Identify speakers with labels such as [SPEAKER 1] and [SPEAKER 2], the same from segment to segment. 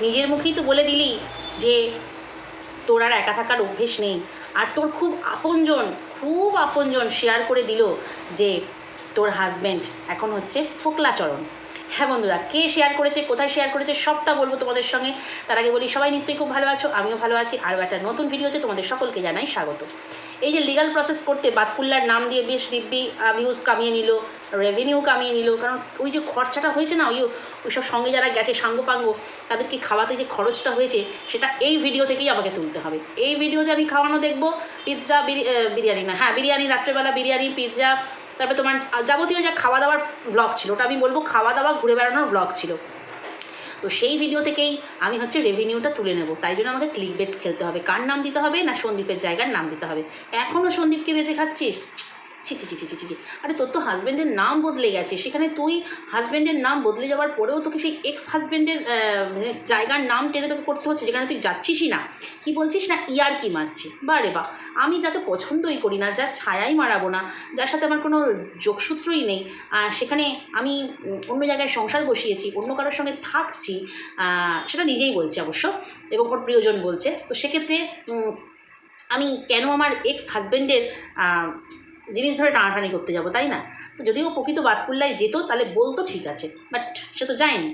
[SPEAKER 1] নিজের মুখেই তো বলে দিলি যে তোর আর একা থাকার অভ্যেস নেই। আর তোর খুব আপনজন খুব আপনজন শেয়ার করে দিল যে তোর হাজব্যান্ড এখন হচ্ছে ফোকলাচরণ। হ্যাঁ বন্ধুরা, কে শেয়ার করেছে, কোথায় শেয়ার করেছে সবটা বলব তোমাদের সঙ্গে। তার আগে বলি, সবাই নিশ্চয়ই খুব ভালো আছো, আমিও ভালো আছি। আরও একটা নতুন ভিডিওতে তোমাদের সকলকে জানাই স্বাগত। এই যে লিগাল প্রসেস করতে বাতকুল্লার নাম দিয়ে বেশ দিব্যি ভিউজ কামিয়ে নিল রেভিনিউ কামিয়ে নিল, কারণ ওই যে খরচাটা হয়েছে না, ওই ওইসব সঙ্গে যারা গেছে সাঙ্গপাঙ্গ, তাদেরকে খাওয়াতে যে খরচটা হয়েছে, সেটা এই ভিডিও থেকেই আমাকে তুলতে হবে। এই ভিডিওতে আমি খাওয়ানো দেখব পিৎজা বিরিয়ানি না হ্যাঁ বিরিয়ানি, রাত্রেবেলা বিরিয়ানি পিৎজা তারপরে তোমার যাবতীয় যা খাওয়া দাওয়ার ব্লগ ছিল, ওটা আমি বলব খাওয়া দাওয়া ঘুরে বেড়ানোর ব্লগ ছিল। তো সেই ভিডিও থেকেই আমি হচ্ছে রেভিনিউটা তুলে নেব। তাই জন্য আমাকে ক্লিক বেট খেলতে হবে। কার নাম দিতে হবে না সন্দীপের জায়গার নাম দিতে হবে? এখনও সন্দীপকে বেঁচে খাচ্ছিস? ছি ছি ছি ছি ছি ছি আরে তোর তো হাজব্যান্ডের নাম বদলে গেছে। সেখানে তুই হাজব্যান্ডের নাম বদলে যাওয়ার পরেও তোকে সেই এক্স হাজব্যান্ডের জায়গার নাম টেনে তোকে করতে হচ্ছে, যেখানে তুই যাচ্ছিসই না। কি বলছিস? না, ইয়ার কি মারছি? বা রে বা আমি যাকে পছন্দই করি না, যার ছায়াই মারাবো না, যার সাথে আমার কোনো যোগসূত্রই নেই সেখানে আমি অন্য জায়গায় সংসার বসিয়েছি, অন্য কারোর সঙ্গে থাকছি সেটা নিজেই বলছে অবশ্য, এবং ওর প্রিয়জন বলছে। তো সেক্ষেত্রে আমি কেন আমার এক্স হাজব্যান্ডের জিনিস ধরে টানাটানি করতে যাব, তাই না? তো যদিও প্রকৃত বাতকুল্লায় যেত, তাহলে বলতো ঠিক আছে বাট সে তো যায়নি।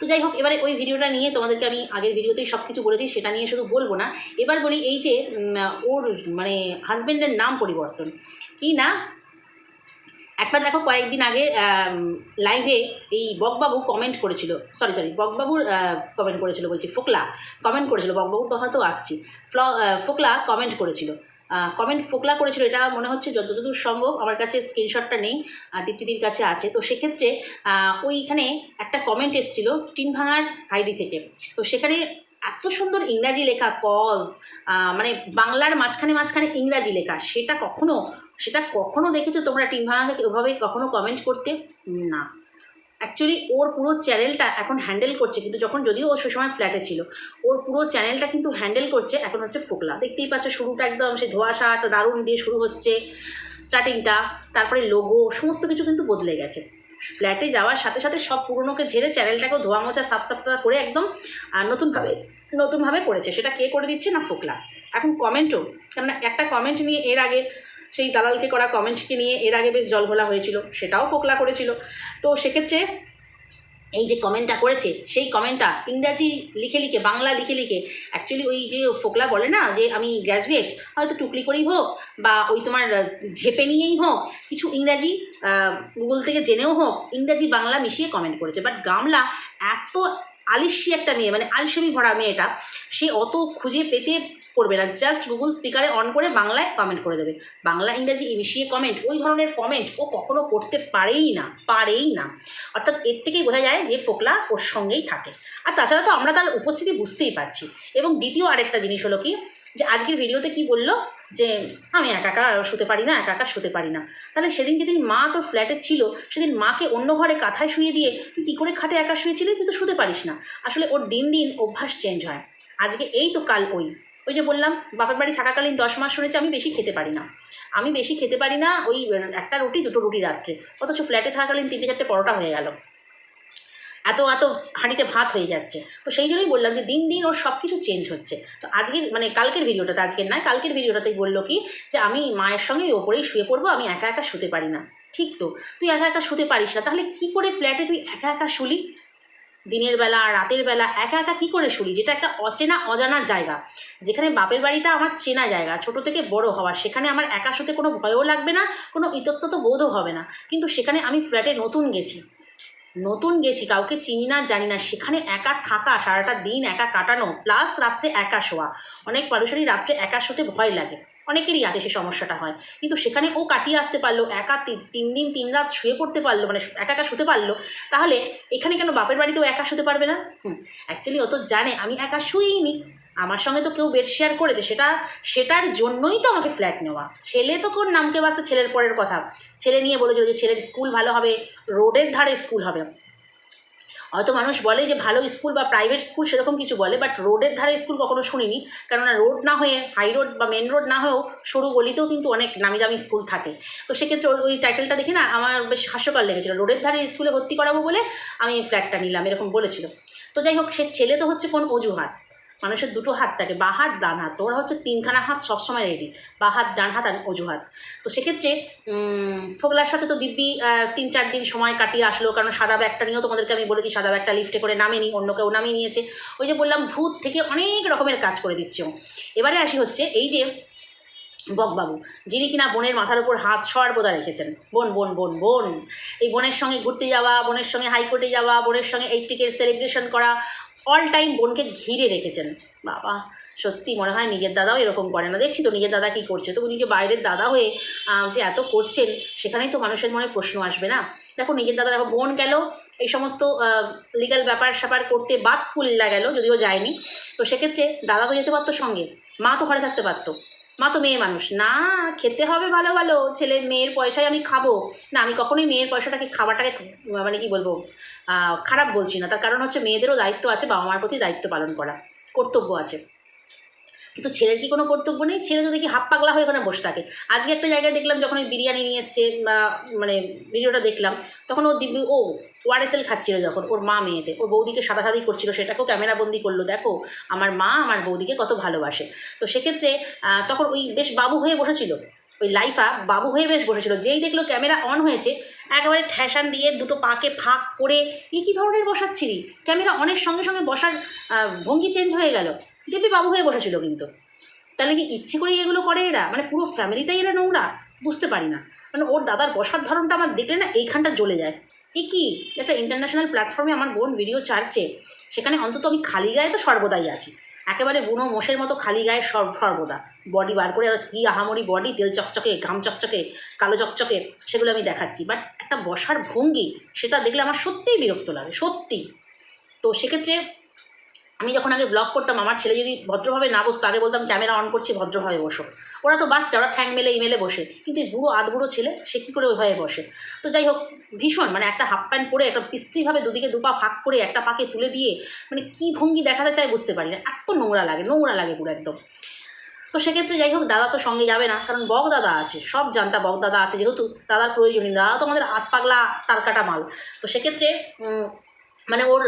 [SPEAKER 1] তো যাই হোক, এবারে ওই ভিডিওটা নিয়ে তোমাদেরকে আমি আগের ভিডিওতেই সব কিছু বলেছি, সেটা নিয়ে শুধু বলব না। এবার বলি এই যে ওর মানে হাজব্যান্ডের নাম পরিবর্তন। কি না? একবার দেখো, কয়েকদিন আগে লাইভে এই বকবাবু কমেন্ট করেছিল সরি সরি বকবাবুর কমেন্ট করেছিল বলছি, ফোকলা কমেন্ট করেছিল, বকবাবুর কথা তো আসছি। ফ্ল ফোকলা কমেন্ট করেছিল। কমেন্ট ফোকলা করেছিল, এটা মনে হচ্ছে যতদূর সম্ভব আমার কাছে স্ক্রিনশটটা নেই দীপ্তিদির কাছে আছে। তো সেক্ষেত্রে ওইখানে একটা কমেন্ট এসেছিল টিন ভাঙার আইডি থেকে। তো সেখানে এত সুন্দর ইংরাজি লেখা কজ মানে বাংলার মাঝখানে মাঝখানে ইংরাজি লেখা, সেটা কখনো সেটা কখনো দেখেছ তোমরা টিম ভাঙাকে ওভাবে কখনো কমেন্ট করতে? না। অ্যাকচুয়ালি ওর পুরো চ্যানেলটা এখন হ্যান্ডেল করছে, কিন্তু যখন যদিও ও সে সময় ফ্ল্যাটে ছিল, ওর পুরো চ্যানেলটা কিন্তু হ্যান্ডেল করছে, এখন হচ্ছে ফোকলা। দেখতেই পাচ্ছ শুরুটা একদম সেই ধোয়াশা একটা দারুণ দিয়ে শুরু হচ্ছে স্টার্টিংটা তারপরে লোগো সমস্ত কিছু কিন্তু বদলে গেছে। ফ্ল্যাটে যাওয়ার সাথে সাথে সব পুরনোকে ঝেড়ে চ্যানেলটাকেও ধোয়া মোছা সাফ সাফতা করে একদম নতুনভাবে নতুনভাবে করেছে। সেটা কে করে দিচ্ছে না ফোকলা? এখন কমেন্টও কেননা একটা কমেন্ট নিয়ে এর আগে সেই দালালকে করা কমেন্টকে নিয়ে এর আগে বেশ জলঘোলা হয়েছিল, সেটাও ফোকলা করেছিল। তো সেক্ষেত্রে এই যে কমেন্টটা করেছে, সেই কমেন্টটা ইংরাজি লিখে লিখে, বাংলা লিখে লিখে অ্যাকচুয়ালি ওই যে ফোকলা বলে না যে আমি গ্র্যাজুয়েট হয়তো টুকলি করেই হোক বা ওই তোমার ঝেপে নিয়েই হোক, কিছু ইংরাজি গুগল থেকে জেনেও হোক, ইংরাজি বাংলা মিশিয়ে কমেন্ট করেছে। বাট গামলা এত আলিস্যি একটা মেয়ে মানে আলসেমি ভরা মেয়েটা, সে অত খুঁজে পেতে করবে না। জাস্ট গুগল স্পিকারে অন করে বাংলায় কমেন্ট করে দেবে। বাংলা, ইংরাজি মিশিয়ে কমেন্ট ওই ধরনের কমেন্ট ও কখনো করতে পারেই না পারেই না। অর্থাৎ এর থেকেই বোঝা যায় যে ফোকলা ওর সঙ্গেই থাকে। আর তাছাড়া তো আমরা তার উপস্থিতি বুঝতেই পারছি। এবং দ্বিতীয় আরেকটা জিনিস হলো কি? যে আজকের ভিডিওতে কি বলল? যে আমি একা একা শুতে পারি না, একা একা শুতে পারি না। তাহলে সেদিন যেদিন মা তোর ফ্ল্যাটে ছিল, সেদিন মাকে অন্য ঘরে কাঁথায় শুয়ে দিয়ে তুই কী করে খাটে একা শুয়েছিলি? তুই তো শুতে পারিস না। আসলে ওর দিন দিন অভ্যাস চেঞ্জ হয়। আজকে এই তো কাল ওই। ওই যে বললাম, বাপের বাড়ি থাকাকালীন দশ মাস শুনেছি আমি বেশি খেতে পারি না। আমি বেশি খেতে পারি না ওই একটা রুটি, দুটো রুটি রাত্রে। অথচ ফ্ল্যাটে থাকাকালীন তিনটে, চারটে পরোটা হয়ে গেল। এত এত হাঁড়িতে ভাত হয়ে যাচ্ছে। তো সেই জন্যই বললাম যে দিন দিন ওর সব কিছু চেঞ্জ হচ্ছে। তো আজকের মানে কালকের ভিডিওটাতে আজকের নয়, কালকের ভিডিওটাতেই বলল কি যে আমি মায়ের সঙ্গে ওপরেই শুয়ে পড়ব, আমি একা একা শুতে পারি না। ঠিক তো? তুই একা একা শুতে পারিস না, তাহলে কি করে ফ্ল্যাটে তুই একা একা শুলি? দিনের বেলা রাতের বেলা একা একা কী করে শুনি যেটা একটা অচেনা, অজানা জায়গা। যেখানে বাপের বাড়িটা আমার চেনা জায়গা। ছোট থেকে বড় হওয়া। সেখানে আমার একা শুতে কোনো ভয়ও লাগবে না, কোনো ইতস্তত বোধও হবে না। কিন্তু সেখানে আমি ফ্ল্যাটে নতুন গেছি। নতুন গেছি, কাউকে চিনি না, জানি না। সেখানে একা থাকা, সারাটা দিন একা কাটানো প্লাস রাত্রে একা শোয়া। অনেক মানুষেরই রাত্রে একা শোতে ভয় লাগে। অনেকেরই আছে সে সমস্যাটা হয়। কিন্তু সেখানে ও কাটিয়ে আসতে পারল, একা তিন দিন তিন রাত শুয়ে পড়তে পারল মানে একা একা শুতে পারল, তাহলে এখানে কেন বাপের বাড়িতেও একা শুতে পারবে না? হুম অ্যাকচুয়ালি ও তো জানে আমি একা শুইনি। আমার সঙ্গে তো কেউ বেড শেয়ার করেছে, সেটা, সেটার জন্যই তো আমাকে ফ্ল্যাট নেওয়া। ছেলে তো কোন নামকে বাসতে ছেলের পরের কথা। ছেলে নিয়ে বলেছিল যে, ছেলের স্কুল ভালো হবে রোডের ধারে স্কুল হবে। হয়তো মানুষ বলে যে ভালো স্কুল বা প্রাইভেট স্কুল সেরকম কিছু বলে বাট রোডের ধারে স্কুল কখনো শুনিনি। কেননা রোড না হয়ে হাই রোড বা মেন রোড না হয়েও সরু গলিতেও কিন্তু অনেক নামি দামি স্কুল থাকে। তো সেক্ষেত্রে ওই টাইটেলটা দেখে না আমার বেশ হাস্যকর লেগেছিলো। রোডের ধারে স্কুলে ভর্তি করাবো বলে আমি ফ্ল্যাটটা নিলাম, এরকম বলেছিল। তো যাই হোক, সে ছেলে তো হচ্ছে কোন অজুহাত। মানুষের দুটো হাত থাকে, বা হাত, ডান হাত। তো ওরা হচ্ছে তিনখানা হাত সবসময় রেডি বা হাত, ডান হাত আর অজুহাত। তো সেক্ষেত্রে ফোকলার সাথে তো দিব্যি তিন চার দিন সময় কাটিয়ে আসলো, কারণ সাদা ব্যাগটা নিয়েও তোমাদেরকে আমি বলেছি, সাদা ব্যাগটা লিফটে করে নামেনি অন্য কেউ নামিয়ে নিয়েছে। ওই যে বললাম, ভূত থেকে অনেক রকমের কাজ করে দিচ্ছে। এবারে আসি হচ্ছে, এই যে বকবাবু, যিনি কিনা বোনের মাথার উপর হাত সর্বদা রেখেছেন। বোন বোন বোন বোন, এই বোনের সঙ্গে ঘুরতে যাওয়া, বোনের সঙ্গে হাইকোর্টে যাওয়া, বোনের সঙ্গে এইটিকের সেলিব্রেশন করা অল টাইম বোনকে ঘিরে রেখেছেন। বাবা, সত্যি মনে হয় নিজের দাদাও এরকম করে না। দেখছি তো নিজের দাদা কী করছে? তো উনি যে বাইরের দাদা হয়ে যে এত করছেন, সেখানেই তো মানুষের মনে প্রশ্ন আসবে না? দেখো, নিজের দাদা, দেখো, বোন গেল, এই সমস্ত লিগ্যাল ব্যাপার স্যাপার করতে বাদ কুল্লা গেল, যদিও যায়নি। তো সেক্ষেত্রে দাদা তো যেতে পারতো সঙ্গে, মা তো ঘরে থাকতে পারতো। মা তো মেয়ে মানুষ। না, খেতে হবে ভালো ভালো। ছেলের মেয়ের পয়সায় আমি খাব। না, আমি কখনোই মেয়ের পয়সাটাকে, খাবারটাকে মানে কি বলব খারাপ বলছি না। তার কারণ হচ্ছে মেয়েদেরও দায়িত্ব আছে বাবা মার প্রতি দায়িত্ব পালন করা। কর্তব্য আছে। কিন্তু ছেলের কি কোনো কর্তব্য নেই? ছেলে তো দেখি হাফ পাগলা হয়ে ওখানে বসে থাকে। আজকে একটা জায়গায় দেখলাম যখন ওই বিরিয়ানি নিয়ে এসছে মানে ভিডিওটা দেখলাম, তখন ও দিব্যি, ও ওয়ারেসেল খাচ্ছিল যখন, ওর মা মেয়েতে ওর বৌদিকে সাদাসাদি করছিল, সেটাকেও ক্যামেরাবন্দি করল। দেখো, আমার মা আমার বৌদিকে কত ভালোবাসে। তো সেক্ষেত্রে তখন ওই বেশ বাবু হয়ে বসেছিল। ওই লাইফা বাবু হয়ে বেশ বসেছিল। যেই দেখল ক্যামেরা অন হয়েছে, একেবারে ঠ্যাসান দিয়ে দুটো পাকে ফাঁক করে এ কী ধরনের বসাচ্ছিলি ক্যামেরা অনের সঙ্গে সঙ্গে বসার ভঙ্গি চেঞ্জ হয়ে গেল। দেবী বাবু হয়ে বসেছিল কিন্তু। তাহলে কি ইচ্ছে করেই এগুলো করে এরা? মানে পুরো ফ্যামিলিটাই এরা নোংরা? বুঝতে পারি না। মানে ওর দাদার বসার ধরনটা আমার দেখলে না এইখানটা জ্বলে যায়। এ কি? একটা ইন্টারন্যাশনাল প্ল্যাটফর্মে আমার বোন ভিডিও ছাড়ছে। সেখানে অন্তত আমি খালি গায়ে তো সর্বদাই আছি। একেবারে বুনো মোষের মতো খালি গায়ে সর- সর্বদা। বডি বার করে কী আহামরি বডি, তেল চকচকে, ঘাম চকচকে, কালো চকচকে, সেগুলো আমি দেখাচ্ছি। বাট একটা বসার ভঙ্গি, সেটা দেখলে আমার সত্যিই বিরক্ত লাগে সত্যি তো সেক্ষেত্রে আমি যখন আগে ব্লগ করতাম, আমার ছেলে যদি ভদ্রভাবে না বসতো, আগে বলতাম ক্যামেরা অন করছি, ভদ্রভাবে বসো। ওরা তো বাচ্চা, ওরা ঠ্যাং মেলে ইমেলে বসে। কিন্তু এই বুড়ো, আধবুড়ো ছেলে, সে কী করে ওইভাবে বসে? তো যাই হোক, ভীষণ মানে একটা হাফ প্যান্ট পরে, একটা পিস্ত্রিভাবে দুদিকে দুপা ফাঁক করে, একটা পাকে তুলে দিয়ে মানে কী ভঙ্গি দেখাতে চায় বুঝতে পারি না। এত নোংরা লাগে নোংরা লাগে পুরো একদম। তো সেক্ষেত্রে যাই হোক, দাদা তো সঙ্গে যাবে না, কারণ বক দাদা আছে, সব জানতা বক দাদা আছে, যেহেতু দাদার প্রয়োজনীয়, দাদা তো আমাদের আত পাগলা, তার কাটা মাল। তো সেক্ষেত্রে মানে ওর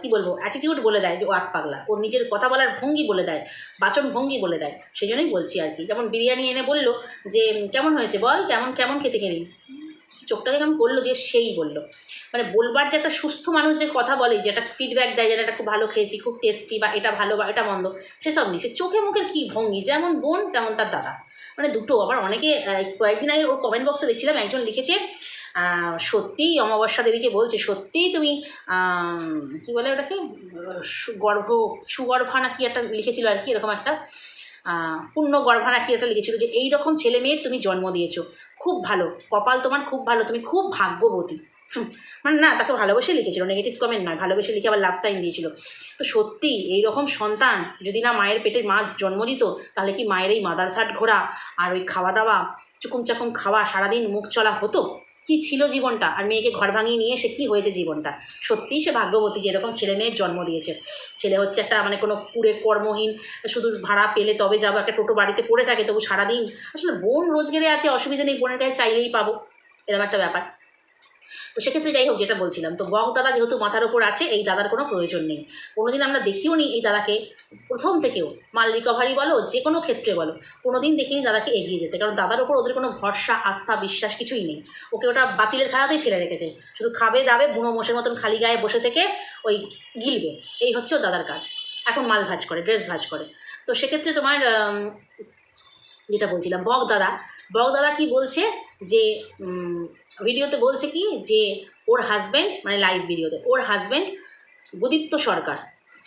[SPEAKER 1] কি বলব অ্যাটিটিউড বলে দেয় যে ও আত পাগলা। ওর নিজের কথা বলার ভঙ্গি বলে দেয়, বাচন ভঙ্গি বলে দেয় সেই জন্যই বলছি আর কি। যেমন বিরিয়ানি এনে বলল যে, কেমন হয়েছে বল? কেমন কেমন খেতে খেলি? চোখটাকে কেমন করল, দিয়ে সেই বলল। মানে বলবার যে একটা সুস্থ মানুষ যে কথা বলে, যে একটা ফিডব্যাক দেয় যে এটা খুব ভালো খেয়েছি, খুব টেস্টি বা এটা ভালো বা এটা মন্দ সেসব নেই। সে চোখে মুখের কী ভঙ্গি? যেমন বোন, তেমন তার দাদা। মানে দুটো। আবার অনেকে কয়েকদিন আগে ওর কমেন্ট বক্সে দেখছিলাম, একজন লিখেছে সত্যিই অমাবস্যা দেবীকে বলছে, সত্যিই তুমি কি বলে ওটাকে? সুগর্ভ সুগর্ভা না কি একটা লিখেছিল আর কি, এরকম একটা পূর্ণ গর্ভা না কি একটা লিখেছিল যে এই রকম ছেলে মেয়ের তুমি জন্ম দিয়েছ, খুব ভালো, কপাল তোমার খুব ভালো, তুমি খুব ভাগ্যবতী। মানে না, তাকে ভালোবেসে লিখেছিল নেগেটিভ কমেন্ট নয়, ভালোবেসে লিখে আবার লাভ সাইন দিয়েছিল। তো সত্যি এই রকম সন্তান যদি না মায়ের পেটে মা জন্ম দিত, তাহলে কি মায়ের এই মাদার ঘোরা আর ওই খাওয়া দাওয়া, চুকুম চাকুম খাওয়া সারাদিন মুখ চলা হতো? কি ছিল জীবনটা? আর মেয়েকে ঘর ভাঙিয়ে নিয়ে এসে কী হয়েছে জীবনটা? সত্যিই সে ভাগ্যবতী যেরকম ছেলে মেয়ের জন্ম দিয়েছে। ছেলে হচ্ছে একটা মানে কোনো কুড়ে কর্মহীন, শুধু ভাড়া পেলে তবে যাব, একটা টোটো বাড়িতে পড়ে থাকে, তবু সারাদিন আসলে বোন রোজগারে আছে, অসুবিধা নেই, বোনের কাছে চাইলেই পাবো। এরকম একটা ব্যাপার। তো সেক্ষেত্রে যাই হোক, যেটা বলছিলাম, তো বক দাদা যেহেতু মাথার ওপর আছে, এই দাদার কোনো প্রয়োজন নেই। কোনোদিন আমরা দেখিও নি এই দাদাকে। প্রথম থেকেও, মাল রিকভারি বলো, যে কোনো ক্ষেত্রে বলো, কোনোদিন দেখিনি দাদাকে এগিয়ে যেতে। কারণ দাদার ওপর ওদের কোনো ভরসা, আস্থা, বিশ্বাস কিছুই নেই। ওকে ওটা বাতিলের খাওয়াতেই ফেলে রেখেছে। শুধু খাবে, দাবে, বুনো মোষের মতন খালি গায়ে বসে থেকে ওই গিলবে। এই হচ্ছে ও দাদার কাজ। এখন মাল ভাজ করে ড্রেস ভাজ করে। তো সেক্ষেত্রে তোমার যেটা বলছিলাম, বক দাদা। বক দাদা কি বলছে যে ভিডিওতে বলছে কি যে, ওর হাজব্যান্ড মানে লাইভ ভিডিওতে ওর হাজব্যান্ড গুদীপ্ত সরকার।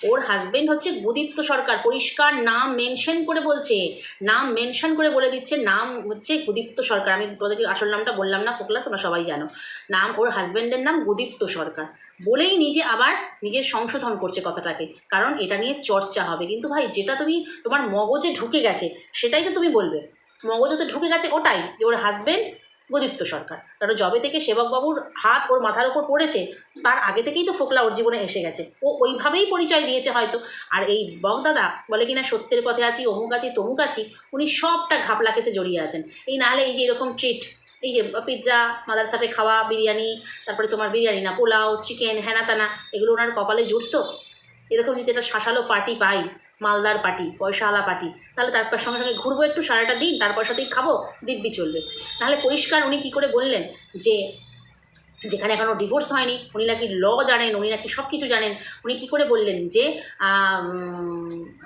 [SPEAKER 1] ওর হাজবেন্ড হচ্ছে গুদীপ্ত সরকার। পরিষ্কার নাম মেনশন করে বলছে। নাম মেনশন করে বলে দিচ্ছে। নাম হচ্ছে গুদীপ্ত সরকার। আমি তোমাদেরকে আসল নামটা বললাম না, ফোকলা, তোমরা সবাই জানো। নাম, ওর হাজব্যান্ডের নাম গুদীপ্ত সরকার। বলেই নিজে আবার নিজের সংশোধন করছে কথাটাকে। কারণ এটা নিয়ে চর্চা হবে। কিন্তু ভাই, যেটা তুমি তোমার মগজে ঢুকে গেছে, সেটাই তো তুমি বলবে। মগজে ঢুকে গেছে ওটাই যে ওর হাজব্যান্ড গুদীপ্ত সরকার। কারণ জবে থেকে সেবকবাবুর হাত ওর মাথার উপর পড়েছে, তার আগে থেকেই তো ফোকলা ওর জীবনে এসে গেছে। ও ওইভাবেই পরিচয় দিয়েছে হয়তো। আর এই বগদাদা বলে কিনা সত্যের পথে আছি, অমুক আছি, তমুক আছি, উনি সবটা ঘাপলা কেসে জড়িয়ে আছেন। এই নাহলে এই যে এরকম ট্রিট এই যে পিৎজা মাদার সাথে খাওয়া, বিরিয়ানি, তারপরে তোমার বিরিয়ানি না, পোলাও চিকেন হ্যানা তানা এগুলো ওনার কপালে জুটতো। এরকম যদি একটা শাসালো পার্টি পাই মালদার পার্টি পয়সাওয়ালা পার্টি। তাহলে তারপর সঙ্গে সঙ্গে ঘুরবো একটু, সারাটা দিন তার পয়সাতেই খাব, দিব্যি চলবে। নাহলে পরিষ্কার উনি কী করে বললেন যে যেখানে এখনও ডিভোর্স হয়নি, উনি নাকি ল জানেন, উনি নাকি সব কিছু জানেন, উনি কী করে বললেন যে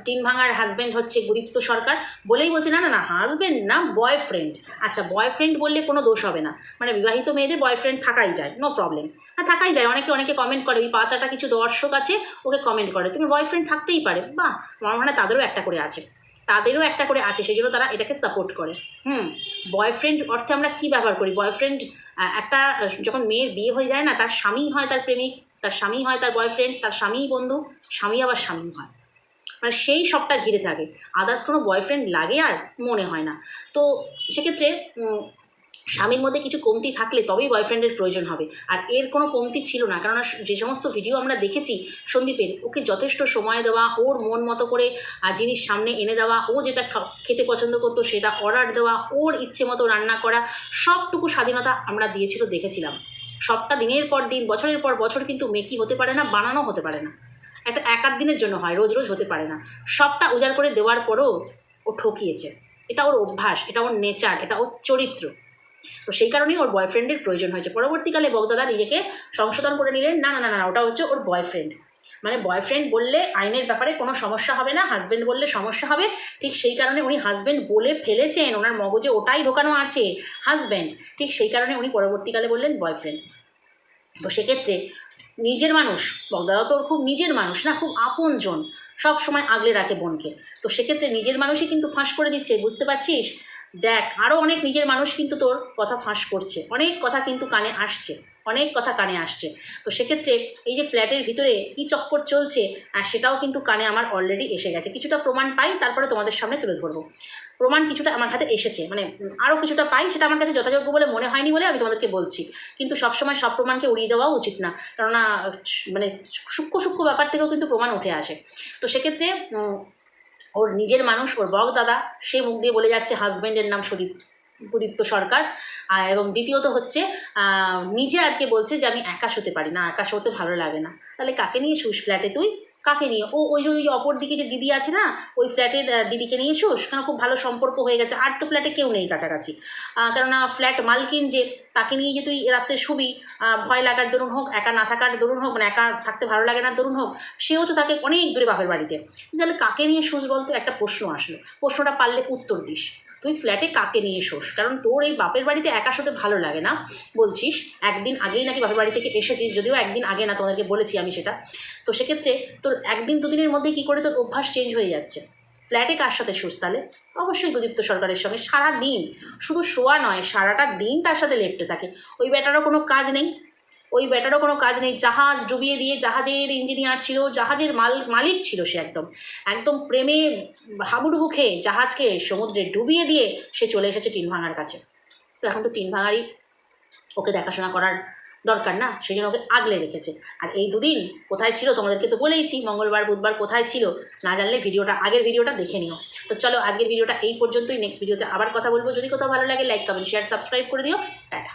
[SPEAKER 1] টিন ভাঙার হাজব্যান্ড হচ্ছে গুদীপ্ত সরকার, বলেই বলছে, না না না হাজব্যান্ড না বয়ফ্রেন্ড আচ্ছা বয়ফ্রেন্ড বললে কোনো দোষ হবে না। মানে বিবাহিত মেয়েদের বয়ফ্রেন্ড থাকাই যায় নো প্রবলেম হ্যাঁ থাকাই যায়, অনেকে অনেকে কমেন্ট করে, ওই পাঁচাটা কিছু দর্শক আছে, ওকে কমেন্ট করে। তুমি বয়ফ্রেন্ড থাকতেই পারে। বাহ! আমার মনে তাদেরও একটা করে আছে। তাদেরও একটা করে আছে, সেই জন্য তারা এটাকে সাপোর্ট করে। হুম বয়ফ্রেন্ড অর্থে আমরা কি ব্যবহার করি? বয়ফ্রেন্ড একটা যখন মেয়ের বিয়ে হয়ে যায় না, তার স্বামী হয় তার প্রেমিক, তার স্বামী হয় তার বয়ফ্রেন্ড তার স্বামী বন্ধু, স্বামী আবার স্বামী হয়। মানে সেই সবটা ঘিরে থাকে। আদার্স কোনো বয়ফ্রেন্ড লাগে আর মনে হয় না। তো সেক্ষেত্রে স্বামীর মধ্যে কিছু কমতি থাকলে তবেই বয়ফ্রেন্ডের প্রয়োজন হবে। আর এর কোনো কমতি ছিল না, কেননা যে সমস্ত ভিডিও আমরা দেখেছি সন্দীপের, ওকে যথেষ্ট সময় দেওয়া, ওর মন মতো করে জিনিস সামনে এনে দেওয়া, ও যেটা খেতে পছন্দ করতো সেটা অর্ডার দেওয়া, ওর ইচ্ছে মতো রান্না করা, সবটুকু স্বাধীনতা আমরা দিয়েছিল, দেখেছিলাম। সবটা দিনের পর দিন, বছরের পর বছর কিন্তু মেকি হতে পারে না, বানানো হতে পারে না। একটা এক আধ দিনের জন্য হয়, রোজ রোজ হতে পারে না। সবটা উজাড় করে দেওয়ার পরও ও ঠকিয়েছে। এটা ওর অভ্যাস, এটা ওর নেচার এটা ওর চরিত্র। তো সেই কারণেই ওর বয়ফ্রেন্ডের প্রয়োজন হয়েছে। পরবর্তীকালে বগদাদা নিজেকে সংশোধন করে নিলেন, না না না না, ওটা হচ্ছে ওর বয়ফ্রেন্ড মানে বয়ফ্রেন্ড বললে আইনের ব্যাপারে কোনো সমস্যা হবে না হাজব্যান্ড বললে সমস্যা হবে, ঠিক সেই কারণে উনি হাজব্যান্ড বলে ফেলেছেন, ওনার মগজে ওটাই ঢোকানো আছে হাজব্যান্ড ঠিক সেই কারণে উনি পরবর্তীকালে বললেন বয়ফ্রেন্ড তো সেক্ষেত্রে নিজের মানুষ, বগদাদা তো ওর খুব নিজের মানুষ না, খুব আপনজন সব সময় আগলে রাখে বোনকে। তো সেক্ষেত্রে নিজের মানুষই কিন্তু ফাঁস করে দিচ্ছে, বুঝতে পারছিস? দেখ আরও অনেক নিজের মানুষ কিন্তু তোর কথা ফাঁস করছে। অনেক কথা কিন্তু কানে আসছে, অনেক কথা কানে আসছে। তো সেক্ষেত্রে এই যে ফ্ল্যাটের ভিতরে কী চক্কর চলছে আর সেটাও কিন্তু কানে আমার অলরেডি এসে গেছে। কিছুটা প্রমাণ পাই, তারপরে তোমাদের সামনে তুলে ধরবো। প্রমাণ কিছুটা আমার হাতে এসেছে মানে আরও কিছুটা পাই, সেটা আমার কাছে যথাযোগ্য বলে মনে হয়নি বলে আমি তোমাদেরকে বলছি। কিন্তু সবসময় সব প্রমাণকে উড়িয়ে দেওয়াও উচিত না, কেননা মানে সূক্ষ্ম সূক্ষ্ম ব্যাপার থেকেও কিন্তু প্রমাণ উঠে আসে। তো সেক্ষেত্রে ওর নিজের মানুষ, ওর বক দাদা, সে মুখ দিয়ে বলে যাচ্ছে হাজব্যান্ডের নাম সুদীপ প্রদীপ্ত সরকার। এবং দ্বিতীয়ত হচ্ছে নিজে আজকে বলছে যে আমি একা শুতে পারি না, একা শুতে ভালো লাগে না। তাহলে কাকে নিয়ে শুস ফ্ল্যাটে তুই? কাকে নিয়ে? ও, ওই যে ওই অপর দিকে যে দিদি আছে না, ওই ফ্ল্যাটের দিদিকে নিয়ে শুস কেন খুব ভালো সম্পর্ক হয়ে গেছে। আর তো ফ্ল্যাটে কেউ নেই কাছাকাছি। কেননা ফ্ল্যাট মালকিন যে, তাকে নিয়ে যে তুই রাত্রে শুবি ভয় লাগার দরুন হোক, একা না থাকার দরুন হোক মানে একা থাকতে ভালো লাগে না দরুন হোক, সেও তো থাকে অনেক দূরে বাপের বাড়িতে। তাহলে কাকে নিয়ে শুস বলতো? একটা প্রশ্ন আসলো। প্রশ্নটা পারলে উত্তর দিস। তুই ফ্ল্যাটে কাকে নিয়ে শোস? কারণ তোর এই বাপের বাড়িতে একা শুতে ভালো লাগে না, বলছিস। একদিন আগেই নাকি বাপের বাড়ি থেকে এসেছিস, যদিও একদিন আগে না, তোমাদেরকে বলেছি আমি সেটা। তো সেক্ষেত্রে তোর একদিন দুদিনের মধ্যে কী করে তোর অভ্যাস চেঞ্জ হয়ে যাচ্ছে? ফ্ল্যাটে কার সাথে শুস তাহলে? অবশ্যই প্রদীপ্ত সরকারের সঙ্গে সারা দিন শুধু শোয়া নয়, সারাটা দিন তার সাথে লেপটে থাকে। ওই বেটারও কোনো কাজ নেই। ওই বেটারও কোনো কাজ নেই। জাহাজ ডুবিয়ে দিয়ে জাহাজের ইঞ্জিনিয়ার ছিল, জাহাজের মাল, মালিক ছিল সে একদম। একদম প্রেমে হাবুডুবু খেয়ে জাহাজকে সমুদ্রে ডুবিয়ে দিয়ে সে চলে এসেছে টিন ভাঙার কাছে। তো এখন তো টিন ভাঙারই ওকে দেখাশোনা করার দরকার না, সেই জন্য ওকে আগলে রেখেছে। আর এই দুদিন কোথায় ছিল তোমাদেরকে তো বলেইছি, মঙ্গলবার, বুধবার কোথায় ছিল না জানলে ভিডিওটা, আগের ভিডিওটা দেখে নিও। তো চলো আজকের ভিডিওটা এই পর্যন্তই নেক্সট ভিডিওতে আবার কথা বলব। যদি কোথাও ভালো লাগে লাইক কমেন্ট শেয়ার সাবস্ক্রাইব করে দিও। টাটা।